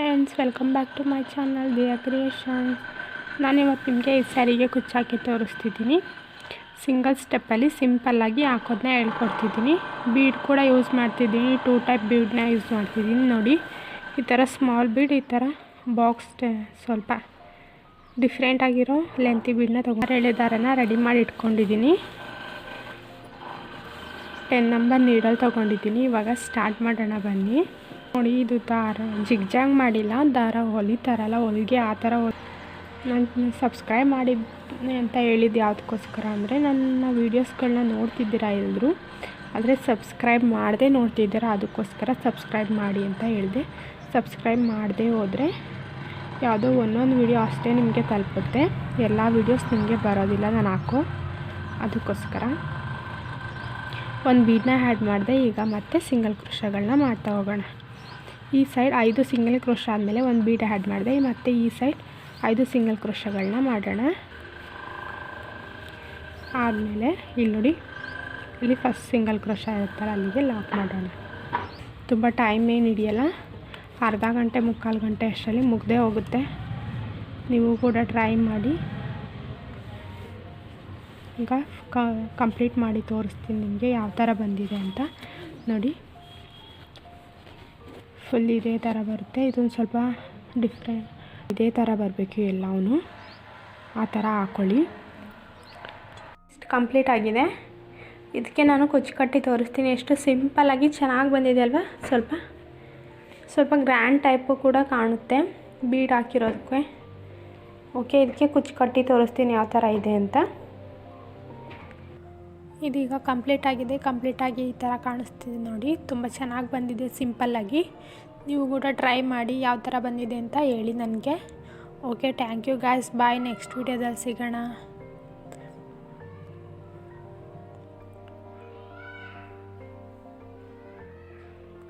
Friends welcome back to my channel Diya ನಾನು ನಾನಿವತ್ತು ನಿಮಗೆ ಈ ಸ್ಯಾರಿಗೆ ಕುಚ್ಚಾಕಿ ತೋರಿಸ್ತಿದ್ದೀನಿ. ಸಿಂಗಲ್ ಸ್ಟೆಪ್ಪಲ್ಲಿ ಸಿಂಪಲ್ಲಾಗಿ ಹಾಕೋದನ್ನ ಹೇಳ್ಕೊಡ್ತಿದ್ದೀನಿ. ಬೀಡ್ ಕೂಡ ಯೂಸ್ ಮಾಡ್ತಿದ್ದೀನಿ. ಟೂ ಟೈಪ್ ಬೀಡ್ನ ಯೂಸ್ ಮಾಡ್ತಿದ್ದೀನಿ ನೋಡಿ. ಈ ಥರ ಸ್ಮಾಲ್ ಬೀಡ್ ಈ ಥರ ಬಾಕ್ಸ್ ಸ್ವಲ್ಪ ಡಿಫ್ರೆಂಟ್ ಆಗಿರೋ ಲೆಂತಿ ಬೀಡನ್ನ ತೊಗೊಂಡು ಎಳೆದಾರನ ರೆಡಿ ಮಾಡಿ ಇಟ್ಕೊಂಡಿದ್ದೀನಿ. ಟೆನ್ ನಂಬರ್ ನೀಡಲ್ ತೊಗೊಂಡಿದ್ದೀನಿ. ಇವಾಗ ಸ್ಟಾರ್ಟ್ ಮಾಡೋಣ ಬನ್ನಿ. ನೋಡಿ, ಇದು ದಾರ. ಜಿಗ್ಜಾಗ್ ಮಾಡಿಲ್ಲ, ದಾರ ಹೊಲಿತಾರಲ್ಲ, ಹೊಲಿಗೆ ಆ ಥರ ನಾನು ಸಬ್ಸ್ಕ್ರೈಬ್ ಮಾಡಿ ಅಂತ ಹೇಳಿದ್ದು ಯಾವುದಕ್ಕೋಸ್ಕರ ಅಂದರೆ, ನನ್ನ ವೀಡಿಯೋಸ್ಗಳನ್ನ ನೋಡ್ತಿದ್ದೀರಾ ಎಲ್ಲರೂ ಆದರೆ ಸಬ್ಸ್ಕ್ರೈಬ್ ಮಾಡದೆ ನೋಡ್ತಿದ್ದೀರಾ, ಅದಕ್ಕೋಸ್ಕರ ಸಬ್ಸ್ಕ್ರೈಬ್ ಮಾಡಿ ಅಂತ ಹೇಳಿದೆ. ಸಬ್ಸ್ಕ್ರೈಬ್ ಮಾಡದೆ ಹೋದರೆ ಯಾವುದೋ ಒಂದೊಂದು ವೀಡಿಯೋ ಅಷ್ಟೇ ನಿಮಗೆ ತಲುಪುತ್ತೆ. ಎಲ್ಲ ವೀಡಿಯೋಸ್ ನಿಮಗೆ ಬರೋದಿಲ್ಲ ನಾನು ಹಾಕೋ. ಅದಕ್ಕೋಸ್ಕರ ಒಂದು ಬೀಡನ್ನ ಆ್ಯಡ್ ಮಾಡಿದೆ, ಈಗ ಮತ್ತೆ ಸಿಂಗಲ್ ಕೃಷಗಳನ್ನ ಮಾಡ್ತಾ ಹೋಗೋಣ. ಈ ಸೈಡ್ ಐದು ಸಿಂಗಲ್ ಕ್ರೋಶ ಆದಮೇಲೆ ಒಂದು ಬೀಟ್ ಆ್ಯಡ್ ಮಾಡಿದೆ. ಮತ್ತು ಈ ಸೈಡ್ ಐದು ಸಿಂಗಲ್ ಕ್ರೋಶಗಳನ್ನ ಮಾಡೋಣ. ಆದಮೇಲೆ ಇಲ್ಲಿ ನೋಡಿ, ಇಲ್ಲಿ ಫಸ್ಟ್ ಸಿಂಗಲ್ ಕ್ರೋಶ ಇರ್ತಾರೆ ಅಲ್ಲಿಗೆ ಲಾಕ್ ಮಾಡೋಣ. ತುಂಬ ಟೈಮ್ ಏನು ಹಿಡಿಯಲ್ಲ. ಅರ್ಧ ಗಂಟೆ, ಮುಕ್ಕಾಲು ಗಂಟೆ ಅಷ್ಟರಲ್ಲಿ ಮುಗ್ದೇ ಹೋಗುತ್ತೆ. ನೀವು ಕೂಡ ಟ್ರೈ ಮಾಡಿ. ಈಗ ಕಂಪ್ಲೀಟ್ ಮಾಡಿ ತೋರಿಸ್ತೀನಿ ನಿಮಗೆ ಯಾವ ಥರ ಬಂದಿದೆ ಅಂತ. ನೋಡಿ. ಫುಲ್ ಇದೇ ಥರ ಬರುತ್ತೆ. ಇದೊಂದು ಸ್ವಲ್ಪ ಡಿಫ್ರೆಂಟ್ ಇದೇ ಥರ ಬರಬೇಕು ಎಲ್ಲವೂ ಆ ಥರ ಹಾಕ್ಕೊಳ್ಳಿ ಇಷ್ಟು ಕಂಪ್ಲೀಟ್ ಆಗಿದೆ. ಇದಕ್ಕೆ ನಾನು ಕುಚ್ಚು ಕಟ್ಟಿ ತೋರಿಸ್ತೀನಿ. ಎಷ್ಟು ಸಿಂಪಲ್ಲಾಗಿ ಚೆನ್ನಾಗಿ ಬಂದಿದೆ ಅಲ್ವಾ? ಸ್ವಲ್ಪ. ಸ್ವಲ್ಪ ಗ್ರ್ಯಾಂಡ್ ಟೈಪು ಕೂಡ ಕಾಣುತ್ತೆ. ಬೀಡ್ ಹಾಕಿರೋದಕ್ಕೆ. ಓಕೆ ಇದಕ್ಕೆ ಕುಚ್ಚು ಕಟ್ಟಿ ತೋರಿಸ್ತೀನಿ ಯಾವ ಥರ ಇದೆ ಅಂತ. ಇದೀಗ ಕಂಪ್ಲೀಟ್ ಆಗಿದೆ, ಕಂಪ್ಲೀಟ್ ಆಗಿ ಈ ಥರ ಕಾಣಿಸ್ತಿದೆ ನೋಡಿ. ತುಂಬ ಚೆನ್ನಾಗಿ ಬಂದಿದೆ ಸಿಂಪಲ್ಲಾಗಿ ನೀವು ಕೂಡ ಟ್ರೈ ಮಾಡಿ ಯಾವ ಥರ ಬಂದಿದೆ ಅಂತ ಹೇಳಿ ನನಗೆ. Okay, thank you guys. Bye, next ವೀಡಿಯೋದಲ್ಲಿ ಸಿಗೋಣ.